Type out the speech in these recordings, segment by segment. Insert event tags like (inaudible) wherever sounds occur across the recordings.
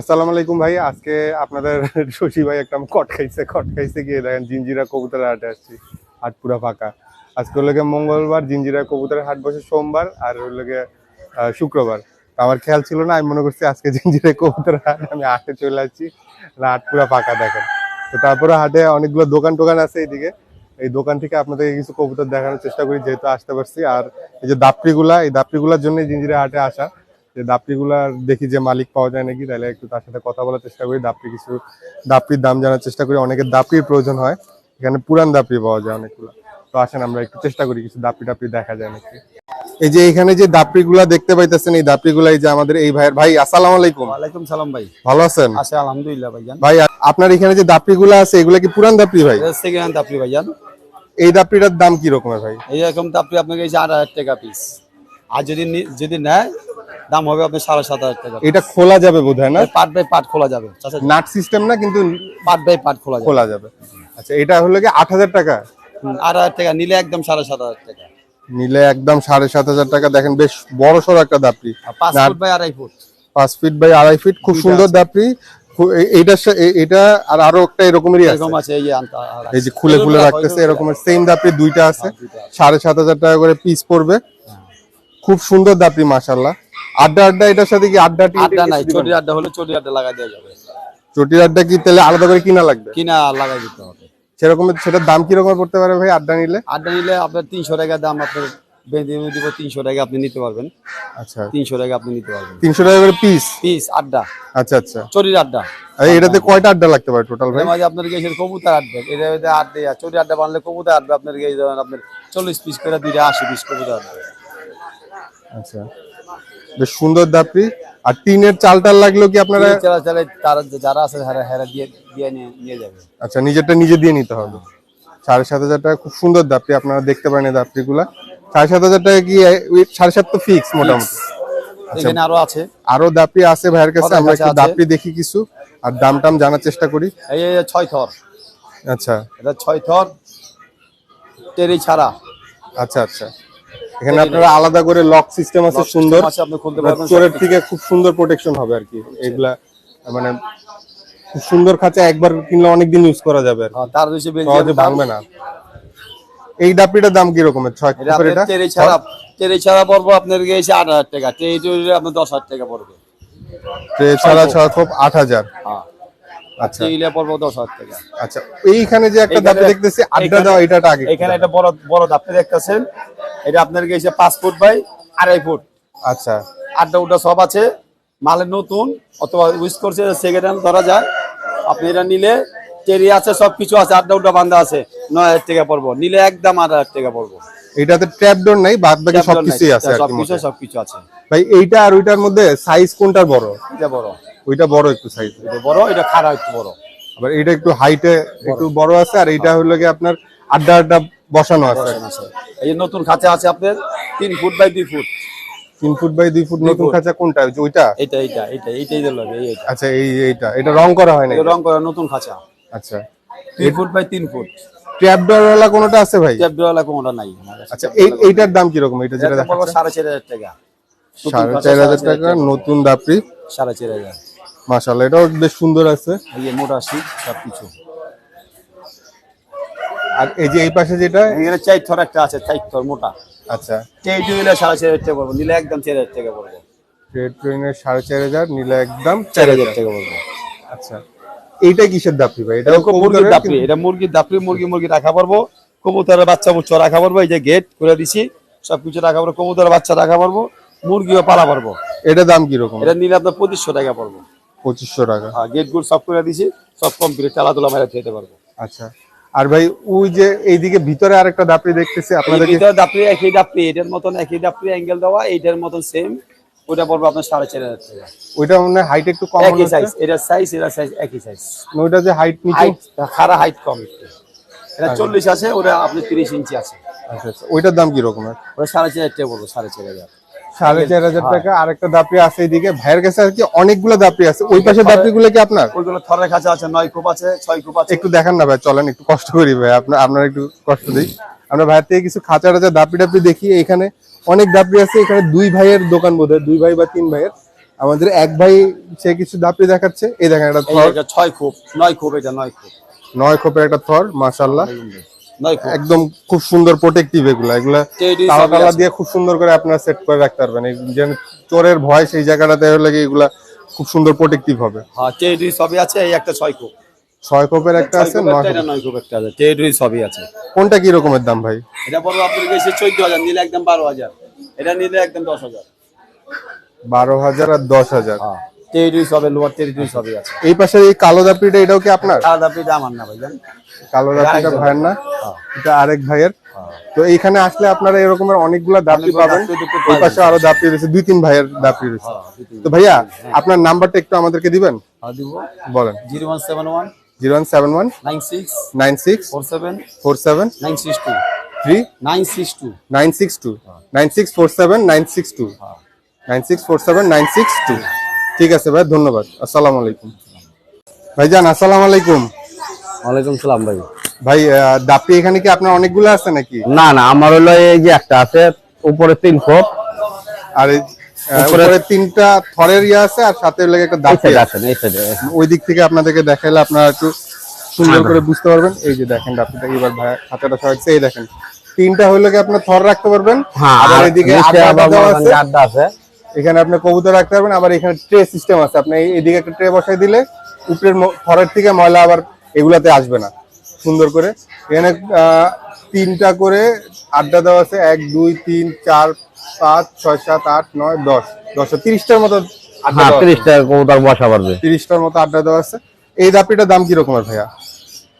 আসসালামু আলাইকুম ভাই, আজকে আপনাদের (laughs) শশী ভাই একটা কট খাইছে কট খাইছে গিয়ে দেখেন জিঞ্জিরা কবুতরের হাটে আসছি, হাট পুরা ফাঁকা। আজকে হলো মঙ্গলবার জিঞ্জিরা কবুতরের হাট বসে সোমবার আর হলো শুক্রবার। আমার খেয়াল ছিল না, আমি মনে করছি আজকে (laughs) জিঞ্জিরা কবুতরের হাট, আমি হাটে চলে আসছি না হাট পুরা ফাঁকা দেখেন। তো তারপরে হাটে অনেকগুলো দোকান টোকান আছে এইদিকে। এই দোকান থেকে আপনাদেরকে কিছু কবুতর দেখানোর চেষ্টা করি, যেহেতু আসতে পারছি। আর এই যে দাপড়িগুলা, এই দাপড়িগুলার জন্য জিঞ্জিরা হাটে আসা। যে দাপড়িগুলার দেখি যে মালিক পাওয়া যায় নাকি তাহলে একটু তার সাথে কথা বলার চেষ্টা করি দাপড়ি কিছু দাপড়ির দাম জানার চেষ্টা করি। অনেকের দাপড়ির প্রয়োজন হয় এখানে পুরান দাপড়ি পাওয়া যায় অনেকগুলো। তো আসেন আমরা একটু চেষ্টা করি কিছু দাপড়ি টাপড়ি দেখা যায় নাকি। এই যে এখানে যে দাপড়িগুলা দেখতে পাইতেছেন এই দাপড়িগুলা এই যে আমাদের এই ভাইয়ের ভাই আসসালাম আলাইকুম। ওয়ালাইকুম সালাম ভাই। ভালো আছেন? আছে আলহামদুলিল্লাহ ভাইজান। ভাই আপনার এখানে যে দাপড়িগুলা আছে এগুলা কি পুরান দাপড়ি ভাই? সেকেন্ড হ্যান্ড আপনি ভাইজান। এই দাপড়িটার দাম কি রকমের ভাই? এইরকম তো আপনি আপনাকে এই যে আট হাজার টাকা পিস আর যদি যদি নেয় দাম হবে আপনি সাড়ে সাত হাজার টাকা। এটা খোলা যাবে বোধ হয় না পার্ট বাই পার্ট খোলা যাবে। নাট সিস্টেম না কিন্তু পার্ট বাই পার্ট খোলা খোলা যাবে। আচ্ছা এটা হলো কি আট হাজার টাকা? আট হাজার টাকা নিলে একদম সাড়ে সাত হাজার টাকা। নিলে একদম সাড়ে সাত হাজার টাকা। দেখেন বেশ বড় সড়ো একটা দাপড়ি পাঁচ ফুট বাই আড়াই ফুট। পাঁচ ফিট বাই আড়াই ফিট খুব সুন্দর দাপড়ি খু- এ- এইটার সা- এ- এটা আর আরও একটা এরকমেরই আছে। এই যে খুলে খুলে রাখতেছে এরকমের সেম দাপড়ি দুইটা দুইটা আছে। সাড়ে সাত হাজার টাকা করে পিস পড়বে। খুব সুন্দর দাপড়ি মাশাল্লাহ আড্ডা আড্ডা এটার সাথে কি আড্ডা টি- আড্ডা নাই চটি আড্ডা হলে চটি আড্ডা লাগাই দেওয়া যাবে। চটির আড্ডা কি তাহলে আলাদা করে কিনা লাগবে? কিনা লাগাই দিতে হবে। সেরকম সেটার দাম কি রকম পড়তে পারে ভাই আড্ডা নিলে? আড্ডা নিলে আপনার তিনশো টাকা দাম আপনার বেঁধে দিব তিনশো টাকা আপনি নিতে পারবেন। আচ্ছা। তিনশো টাকা আপনি নিতে পারবেন। তিনশো টাকা করে পিস পিস আড্ডা। আচ্ছা আচ্ছা। চটির আড্ডা। এটাতে কয়টা আড্ডা লাগতে পারে টোটাল ভাই? মাঝে আপনার গেছে কবুতর আড্ডা। এটা আড্ডা চটি আড্ডা বানলে কবুতর আড্ডা আপনার গেছে আপনার চল্লিশ পিস করে দুইটা আশি পিস কবুতর আড্ডা। আচ্ছা। বেশ সুন্দর দাপড়ি আর টিনের চালটাল লাগলেও কি আপনারা চালা চালে তারা যারা আছে হেরা হেরা দিয়ে দিয়ে নিয়ে যাবে। আচ্ছা নিজেরটা নিজে দিয়ে নিতে হবে। সাড়ে সাত হাজার টাকা খুব সুন্দর দাপড়ি আপনারা দেখতে পারেন এই দাপড়িগুলা সাড়ে সাত হাজার টাকা কি সাড়ে সাত তো ফিক্স মোটামুটি। এখানে আরও আছে। আরও দাপড়ি আছে ভাইয়ের কাছে আমরা একটু। দাপড়ি দেখি কিছু। আর দাম টাম জানার চেষ্টা করি। এই ছয় থর। আচ্ছা। এটা ছয় থর টেরি ছাড়া। আচ্ছা আচ্ছা। এখানে আপনারা আলাদা করে লক সিস্টেম আছে সুন্দর। চোরের থেকে খুব সুন্দর প্রোটেকশন হবে আর কি। এগুলা মানে খুব সুন্দর খাঁচা একবার কিনলে অনেকদিন ইউজ করা যাবে। হ্যাঁ, তার বেশি সহজে ভাঙবে না। এই ডাপড়িটার দাম কি রকমের? ছয় এটা টেরি ছাড়া ছাড়া পড়ব আপনার গেছে আট হাজার টাকা। টেরি টেরি আপনার দশ হাজার টাকা পড়বে। ট্রে ছাড়া ছয় খোপ আট হাজার। হ্যাঁ। আচ্ছা। পড়ব দশ হাজার টাকা। আচ্ছা এইখানে যে একটা দাপড়ি দেখতেছি আড্ডা দেওয়া এটা আগে এখানে একটা বড় বড় দাপটা দেখতেছেন। এটা আপনার গেছে পাঁচ ফুট বাই আড়াই ফুট। আচ্ছা। আড্ডা উড্ডা সব আছে। মালের নতুন অথবা ইউজ করছে সেকেন্ড হ্যান্ড ধরা যায় আপনি এটা নিলে টেরি আছে সব কিছু আছে আড্ডা উড্ডা বান্ধা আছে নয় হাজার টাকা পড়ব। নিলে একদম আট হাজার টাকা পড়ব। এটাতে ট্র্যাপ ডোর নাই বাদ বাকি সবকিছুই আছে আর সবকিছু সবকিছু আছে। ভাই এইটা আর ওইটার মধ্যে সাইজ কোনটার বড়? এটা বড়। ওইটা বড় একটু সাইজ এটা বড় এটা খারাপ একটু বড়। আবার এটা একটু হাইটে একটু বড় আছে আর এইটা হলো কি আপনার আড্ডা আড্ডা বসানো আছে। এই নতুন খাঁচা আছে আপনার? তিন ফুট বাই দুই ফুট। তিন ফুট বাই দুই ফুট নতুন খাঁচা কোনটা? ওইটা? এইটা এইটা এইটা এইটাই দিল লাগে এই এইটা। আচ্ছা এই এইটা। এটা রং করা হয় না রং করা নতুন খাঁচা। আচ্ছা। তিন ফুট বাই তিন ফুট। ট্র্যাপ কোনটা আছে ভাই? ট্যাবডওয়ালা কোনটা নাই আচ্ছা এই এইটার দাম কি রকম এটা যেটা এটা দেখাচ্ছে সাড়ে চার হাজার টাকা। নতুন সাড়ে খাঁচা চার হাজার সাড়ে চার টাকা নতুন দাপড়ি সাড়ে চার হাজার। মাশাল্লাহ এটাও বেশ সুন্দর আছে। এই যে মোটা শীত সব কিছু আর এই যে এই পাশে যেটা? এখানে একটা আছে মোটা। আচ্ছা। এই নিলে সাড়ে চার হাজার টাকা পড়ব নিলে একদম চার হাজার টাকা পড়ব। ট্রেড ট্রেনের সাড়ে চার হাজার নিলে একদম চার হাজার টাকা পড়ব। আচ্ছা। এইটা কিসের দাপড়ি ভাই? এটা মুরগির দাপড়ি এটা মুরগির দাপড়ি মুরগি মুরগি রাখা পারব কবুতরের বাচ্চা বুচ্চা রাখা পারব এই যে গেট করে দিছি সবকিছু রাখা পারব কবুতরের বাচ্চা রাখা পারব মুরগিও পালা পারব এটা দাম কি রকম এটা নিলে আপনার পঁচিশশো টাকা পড়ব। পঁচিশশো টাকা। আর গেটগুলো সব করে দিছি সব কমপ্লিট চালাধুলা মেরে খেতে পারব। আচ্ছা। আর ভাই ওই যে এইদিকে ভিতরে আরেকটা দাপড়ি দেখতেছি আপনাদের ভিতরে দাপড়ি একই দাপড়ি এটার মতন একই দাপড়ি অ্যাঙ্গেল দেওয়া এইটার মতন সেম ওটা পড়বে আপনার সাড়ে চার হাজার টাকা। ওইটা মানে হাইট একটু কম একই সাইজ এটা সাইজ এটা সাইজ একই সাইজ ওইটা যে হাইট নিচে? খারা হাইট কম এটা চল্লিশ আছে ওটা আপনি তিরিশ ইঞ্চি আছে। আচ্ছা আচ্ছা। ওইটার দাম কি রকমের ওটা সাড়ে চার হাজার টাকা পড়ব সাড়ে চার হাজার। সাড়ে চার হাজার টাকা আরেকটা দাপড়ি আছে এইদিকে। ভাইয়ের কাছে আর কি অনেকগুলো দাপড়ি আছে। ওই পাশে দাপড়ি গুলো কি আপনার? ওইগুলো থরের কাছে আছে নয় কূপ আছে ছয় কূপ আছে। একটু দেখান না ভাই চলেন একটু কষ্ট করি ভাই আপনার আপনার একটু কষ্ট দিই। আমরা ভাইয়ের থেকে কিছু খাঁচা টাচা দাপড়ি টাপড়ি দেখি। এখানে অনেক দাপড়ি আছে এখানে দুই ভাইয়ের দোকান বোধ দুই ভাই বা তিন ভাইয়ের। আমাদের এক ভাই সে কিছু দাপড়ি দেখাচ্ছে। এই দেখেন একটা থর। ছয় খুব নয় খুব এটা নয় খুব। নয় খোপের একটা থর মাশাল্লাহ খুব একদম খুব সুন্দর প্রোটেক্টিভ এগুলা। এগুলা তালা তালা দিয়ে খুব সুন্দর করে আপনারা সেট করে রাখতে পারবেন। যেন চোরের ভয় সেই জায়গাটাতে হলে কি এগুলা খুব সুন্দর প্রোটেক্টিভ হবে। হ্যাঁ টেডি সবই আছে? এই একটা ছয় খুব ছয় খোপের একটা আছে নয় খুব একটা আছে। টেডি সবই আছে? কোনটা কি রকমের দাম ভাই? এটা পড়বে আপনার কাছে চোদ্দ হাজার নিলে একদম বারো হাজার। এটা নিলে একদম দশ হাজার। বারো হাজার আর দশ হাজার। হ্যাঁ। টেডি সবে লোয়ার সবই আছে। এই পাশে এই কালো দাপড়িটা এটাও কি আপনার? আলাদা পিঠা আমার না ভাইজান। কালো দাপড়িটা ভাইয়ের না? হ্যাঁ। এটা আরেক ভাইয়ের। তো এইখানে আসলে আপনারা এরকমের অনেকগুলা দাপড়ি পাবেন। এই পাশে আরও দাপড়ি রয়েছে দুই তিন ভাইয়ের দাপড়ি রয়েছে। হ্যাঁ। তো ভাইয়া আপনার নাম্বারটা একটু আমাদেরকে দিবেন? হ্যাঁ বলেন। Zero one seven one zero one seven one nine six nine six four seven four seven nine six two. Three nine six two. Nine six two nine six four seven nine six two. হ্যাঁ। Nine six four seven nine six two. ঠিক আছে ভাই ধন্যবাদ। আসসালামু আলাইকুম। ভাইজান আসসালামু আলাইকুম। ওয়ালাইকুম সালাম ভাই। ভাই দাপড়ি এখানে কি আপনার অনেকগুলো আছে নাকি? না না আমার হলো এই যে একটা আছে উপরে তিন ফুট আর উপরে- তিনটা থরের ইয়ে আছে আর সাথে লেগে একটা এই আছে। ওই দিক থেকে আপনাদেরকে দেখাইলে আপনারা একটু সুন্দর করে বুঝতে পারবেন। এই যে দেখেন এবার ভাই এই দেখেন তিনটা হইলে কি আপনার থর রাখতে পারবেন? হ্যাঁ আর এদিকে আড্ডা আছে। এখানে আপনি কবুতর রাখতে পারবেন আবার এখানে ট্রে সিস্টেম আছে। আপনি এদিকে একটা ট্রে বসাই দিলে উপরের থরের থেকে ময়লা আবার এগুলাতে আসবে না। সুন্দর করে। এখানে তিনটা করে আড্ডা দেওয়া আছে। এক দুই তিন চার পাঁচ ছয় সাত আট নয় দশ। দশ তিরিশটার মতো আড্ডা হ্যাঁ দেওয়া আছে। তিরিশ টাকা কবুতর বসা পারবে। তিরিশটার মতো আড্ডা দেওয়া আছে। এই দাপিটার দাম কি রকমের ভাইয়া?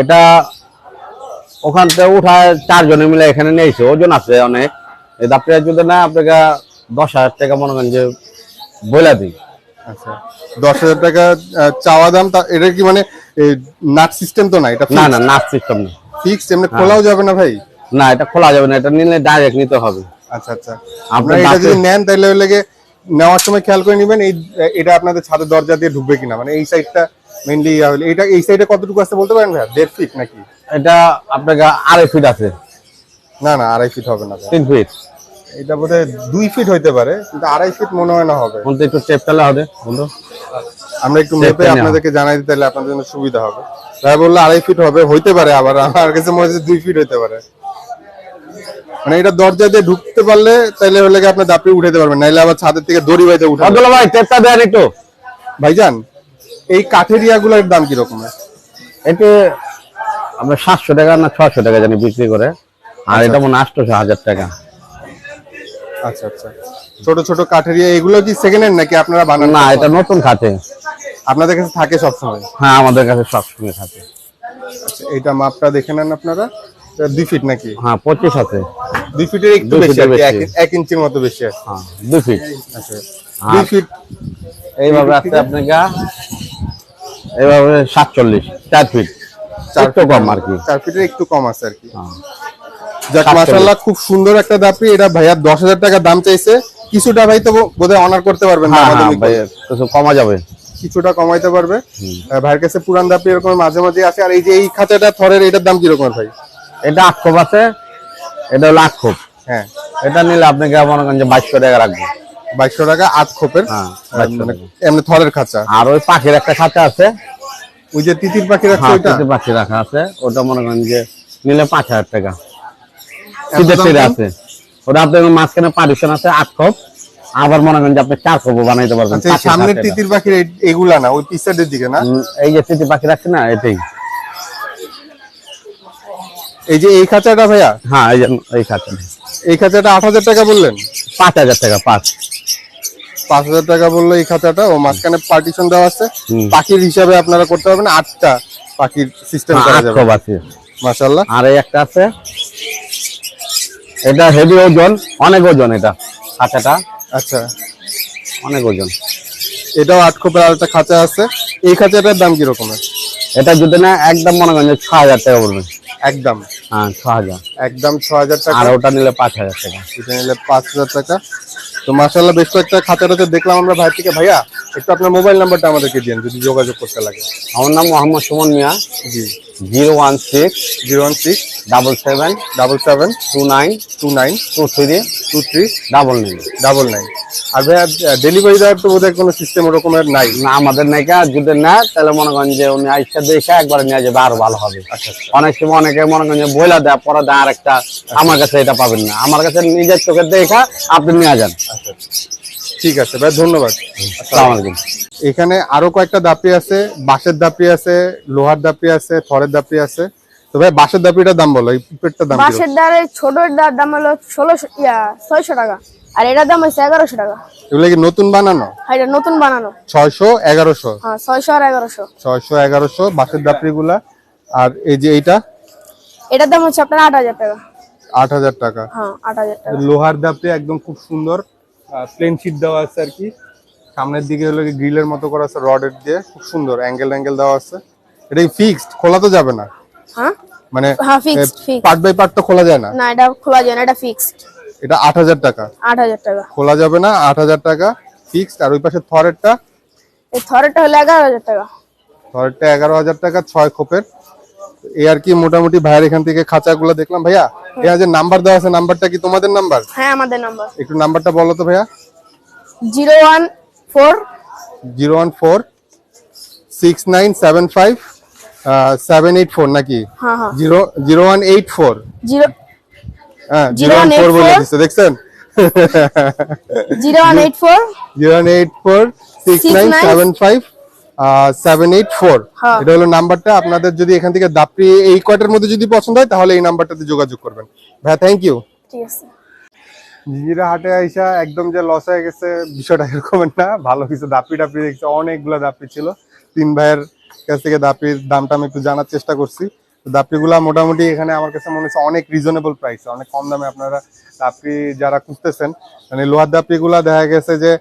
এটা ওখান থেকে উঠায় চারজনে মিলে এখানে নিয়েছে। ওজন আছে অনেক। এই দাপটা যদি না আপনাকে দশ হাজার টাকা মনে করেন যে বইলা দিই। আচ্ছা দশ হাজার টাকা চাওয়া দাম এটা কি মানে নাট সিস্টেম তো না এটা না না নাচ সিস্টেম না। ফিক্সড এমনি খোলাও যাবে না ভাই? না এটা খোলা যাবে না এটা নিলে ডাইরেক্ট নিতে হবে। আচ্ছা আচ্ছা। আপনারা এটা যদি নেন তাহলে ওই লেগে নেওয়ার সময় খেয়াল করে নেবেন এই এটা আপনাদের ছাদের দরজা দিয়ে ঢুকবে কিনা মানে এই সাইডটা মেইনলি এটা এই সাইডে কতটুকু আছে বলতে পারেন ভাইয়া দেড় ফিট নাকি? এটা আপনাকে আড়াই ফিট আছে। না না আড়াই ফিট হবে না। তিন ফিট এটা বোধহয় দুই ফিট হইতে পারে কিন্তু আড়াই ফিট মনে হয় না হবে। বলতে একটু টেপ হবে বন্ধু। আমরা একটু মেপে আপনাদেরকে জানাই দিতে তাহলে আপনাদের জন্য সুবিধা হবে। তাই বলল আড়াই ফিট হবে হইতে পারে আবার আমার কাছে মনে হচ্ছে দুই ফিট হইতে পারে। মানে এটা দরজা দিয়ে ঢুকতে পারলে তাহলে হলে আপনি দাপড়ি উঠাতে পারবেন নাইলে আবার ছাদের থেকে দড়ি বাইতে উঠাবেন আব্দুল্লাহ ভাই টেপটা দেন একটু। ভাইজান এই কাঠের ইয়াগুলোর দাম কি রকমের এতে আমরা সাতশো টাকা না ছশো টাকা জানি বিক্রি করে। আর এটা মনে হয় আটশোশো হাজার টাকা। আচ্ছা আচ্ছা। ছোট ছোট কাঠের এগুলো কি সেকেন্ড হ্যান্ড নাকি আপনারা বানান? না এটা নতুন খাতে আপনাদের কাছে থাকে সবসময়? হ্যাঁ আমাদের কাছে সবসময় খাতে আচ্ছা এইটা মাপটা দেখে নেন আপনারা। দুই ফিট নাকি? হ্যাঁ পঁচিশ আছে। দুই ফিটের একটু বেশি এক- ইঞ্চির মতো বেশি আছে হ্যাঁ দুই ফিট আচ্ছা দুই ফিট এইভাবে আছে আপনাকে। এইভাবে সাতচল্লিশ চার ফিট একটু কম আর কি। চার ফিটের একটু কম আছে আর কি। হ্যাঁ। যাক। মাশাল্লাহ খুব সুন্দর একটা দাপড়ি এটা ভাইয়া দশ হাজার টাকা দাম চাইছে। কিছুটা ভাই তো বোধহয় অনার করতে পারবেন না হ্যাঁ আমাদের হ্যাঁ নিকট। ভাই কিছু কমা যাবে। কিছুটা কমাইতে পারবে। ভাইয়ের কাছে পুরান দাপড়ি এরকম মাঝে মাঝে আছে। আর এই যে এই খাঁচাটা থরের এটার দাম কীরকম ভাই? এটা আট আছে। এটা হলো খোপ। হ্যাঁ। এটা নিলে আপনাকে মনে করেন যে বাইশশো টাকা রাখব। বাইশশো টাকা আট খোপের? হ্যাঁ 2200 মানে। এমনি থরের খাঁচা। আর ওই পাখির একটা খাঁচা আছে। ওই যে তিতির পাখি পাখি রাখা আছে। ওটা মনে করেন যে নিলে পাঁচ হাজার টাকা। আছে। ওটা আপনার মাঝখানে পার্টিশন আছে আট খোপ। আবার মনে করেন যে আপনি চার বানাইতে পারবেন। আচ্ছা সামনের তিতির পাখির এগুলা না ওই পিসারের দিকে না? এই যে তিতি পাখি রাখছে না এটাই এই যে এই খাঁচাটা ভাইয়া? হ্যাঁ এই যে এই খাঁচা এই খাঁচাটা আট হাজার টাকা বললেন? পাঁচ হাজার টাকা পাঁচ। পাঁচ হাজার টাকা বলল এই খাঁচাটা ও মাঝখানে পার্টিশন দেওয়া আছে। পাখির হিসাবে আপনারা করতে পারবেন আটটা পাখির সিস্টেম হ্যাঁ, করা যাবে। আর এই একটা আছে এটা হেভি ওজন অনেক ওজন এটা খাঁচাটা। আচ্ছা। অনেক ওজন। এটাও আট খোপের আর একটা খাঁচা আছে। এই খাঁচাটার দাম কি রকমের? এটা যদি না একদম মনে করেন ছ হাজার টাকা পড়বে। একদম। হ্যাঁ ছ হাজার। একদম ছ হাজার টাকা। আর ওটা নিলে পাঁচ হাজার টাকা। এটা নিলে পাঁচ হাজার টাকা। তো মাশাল্লাহ বেশ কয়েকটা খাঁচাটাতে দেখলাম আমরা ভাই থেকে। ভাইয়া একটু আপনার মোবাইল নাম্বারটা আমাদেরকে দিন যদি যোগাযোগ করতে লাগে। আমার নাম মোহাম্মদ সুমন মিয়া। জি। Zero one six zero one six double seven double seven two nine two nine two three two three double nine. Double nine. আর ভাইয়া ডেলিভারি দেওয়ার তো বোধহয় কোনো সিস্টেম ওরকমের নাই? না আমাদের নাকি আর যদি না তাহলে মনে করেন যে উনি আইসা দেখে একবার নিয়ে যাবে আরও ভালো হবে। আচ্ছা আচ্ছা। অনেক সময় অনেকে মনে করেন যে বইলা দেয় পরে দেয় আর একটা আমার কাছে এটা পাবেন না। আমার কাছে নিজের চোখের দেখা আপনি নিয়ে যান। আচ্ছা। ঠিক আছে ভাই ধন্যবাদ। আসসালামু আলাইকুম। এখানে আরও কয়েকটা দাপি আছে বাঁশের দাপি আছে লোহার দাপি আছে থরের দাপি আছে। তো ভাই বাঁশের দাপিটার দাম বলো এই পেটটার দাম? বাঁশের ছোটর দার দাম হলো ষোলোশো ইয়া ছয়শো টাকা। আর এটার দাম হচ্ছে এগারোশো টাকা। এগুলো কি নতুন বানানো? আর এটা নতুন বানানো। ছয়শো এগারোশো? হ্যাঁ ছয়শো আর এগারোশো। ছয়শো এগারোশো বাঁশের দাপড়ি গুলা আর এই যে এইটা? এটার দাম হচ্ছে আপনার আট হাজার টাকা। আট হাজার টাকা। হ্যাঁ আট হাজার টাকা। লোহার দাপড়ি একদম খুব সুন্দর। প্লেন শিট দেওয়া আছে আর কি। সামনের দিকে হলো গ্রিলের মতো করা আছে রডের দিয়ে খুব সুন্দর অ্যাঙ্গেল অ্যাঙ্গেল দেওয়া আছে। এটা ফিক্সড খোলা তো যাবে না। হ্যাঁ? মানে হ্যাঁ ফিক্সড পার্ট বাই পার্ট তো খোলা যায় না। না এটা খোলা যায় না এটা ফিক্সড এটা আট হাজার টাকা। আট হাজার টাকা। খোলা যাবে না আট হাজার টাকা ফিক্সড আর ওই পাশে থরেরটা? এই থরেরটা হলো এগারো হাজার টাকা। থরেরটা এগারো হাজার টাকা ছয় খোপের। এই আর কি মোটামুটি ভাইয়ের এখান থেকে খাঁচাগুলো দেখলাম। ভাইয়া এখানে যে নাম্বার দেওয়া আছে নাম্বারটা কি তোমাদের নাম্বার? হ্যাঁ আমাদের নাম্বার। একটু নাম্বারটা বলো তো ভাইয়া। Zero one four zero one four six nine seven five seven eight four নাকি? হ্যাঁ হ্যাঁ। Zero zero one eight four. Zero হ্যাঁ জিরো ওয়ান ফোর বলে দিচ্ছে দেখছেন? Zero one eight four zero one eight four six nine seven five seven eight four. এটা হলো নাম্বারটা। আপনাদের যদি এখান থেকে দাপড়ি এই কয়টার মধ্যে যদি পছন্দ হয় তাহলে এই নাম্বারটাতে যোগাযোগ করবেন। ভাইয়া থ্যাংক ইউ ঠিক আছে। হাটে আইসা একদম যে লস হয়ে গেছে বিষয়টা এরকম না। ভালো কিছু দাপি টাপি দেখছি। অনেকগুলো দাপি ছিল। তিন ভাইয়ের কাছ থেকে দাপির দামটা আমি একটু জানার চেষ্টা করছি। দাপিগুলা মোটামুটি এখানে আমার কাছে মনে হচ্ছে অনেক রিজনেবল প্রাইস অনেক কম দামে আপনারা দাপি যারা খুঁজতেছেন মানে লোহার দাপিগুলা দেখা গেছে যে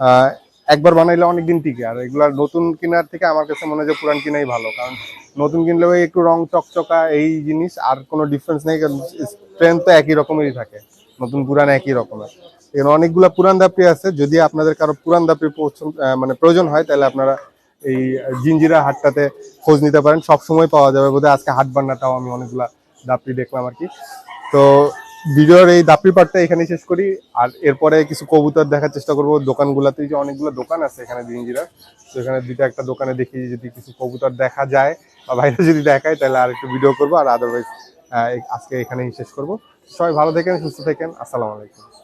আহ, একবার বানাইলে অনেকদিন টিকে। আর এগুলা নতুন কেনার থেকে আমার কাছে মনে হয় যে পুরান কিনাই ভালো। কারণ নতুন কিনলেও একটু রং চকচকা এই জিনিস আর কোনো ডিফারেন্স নেই, কারণ স্ট্রেংথ তো একই রকমেরই থাকে। নতুন পুরান একই রকমের। এখানে অনেকগুলা পুরান দাপি আছে। যদি আপনাদের কারও পুরান দাপি পছন্দ- মানে প্রয়োজন হয়, তাহলে আপনারা এই জিঞ্জিরা হাটটাতে খোঁজ নিতে পারেন। সব সময় পাওয়া যাবে বোধহয়। আজকে হাট বান্নাটাও আমি অনেকগুলা দাপি দেখলাম আর কি। তো ভিডিওর এই দাপি পার্টটা এখানে শেষ করি। আর এরপরে কিছু কবুতর দেখার চেষ্টা করব। দোকানগুলোতে যে অনেকগুলো দোকান আছে এখানে দিনজিরা তো এখানে দুইটা একটা দোকানে দেখি যদি কিছু কবুতর দেখা যায় বা বাইরে যদি দেখায়, তাহলে আর একটু ভিডিও করব। আর আদারওয়াইজ আজকে এখানেই শেষ করব। সবাই ভালো থাকেন, সুস্থ থাকেন। আসসালামু আলাইকুম।